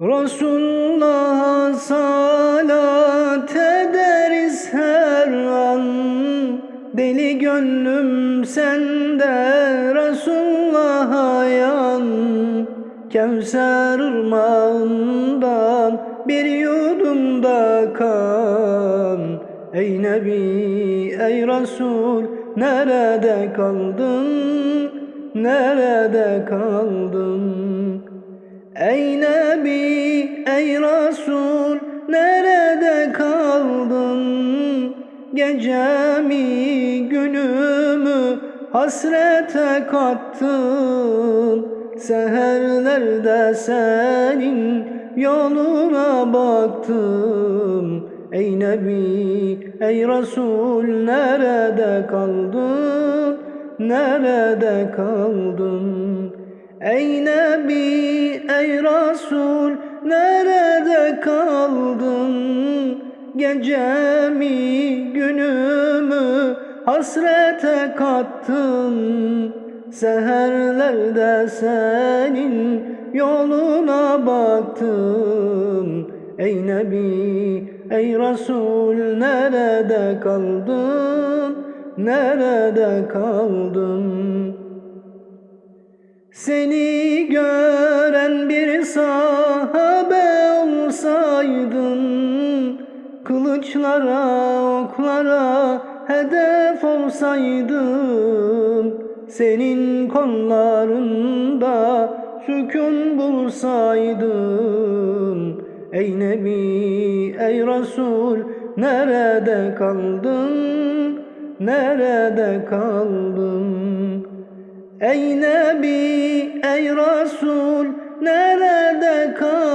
Resulullah'a salat ederiz her an Deli gönlüm sende Resulullah'a yan Kevser ırmağından bir yudumda kan Ey Nebi, ey Resul, nerede kaldın? Nerede kaldın? Ey Nebi, ey Resul, nerede kaldın? Gecemi, günümü hasrete kattın. Seherlerde senin yoluna baktım. Ey Nebi, ey Resul, nerede kaldın? Nerede kaldın? Ey Nebi, Gecemi, günümü hasrete kattın. Seherlerde senin yoluna baktım. Ey Nebi, ey Resul, nerede kaldın? Nerede kaldın? Seni gören bir sahabe olsaydın Kılıçlara, oklara hedef olsaydın Senin kollarında sükun bulsaydın Ey Nebi, ey Resul, nerede kaldın? Nerede kaldın? Ey Nebi, ey Resul, nerede kaldın?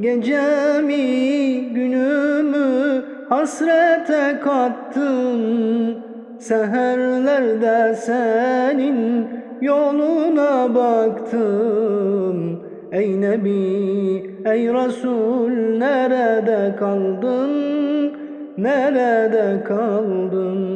Gecemi, günümü hasrete kattın. Seherlerde senin yoluna baktım. Ey Nebi, ey Resul, nerede kaldın? Nerede kaldın?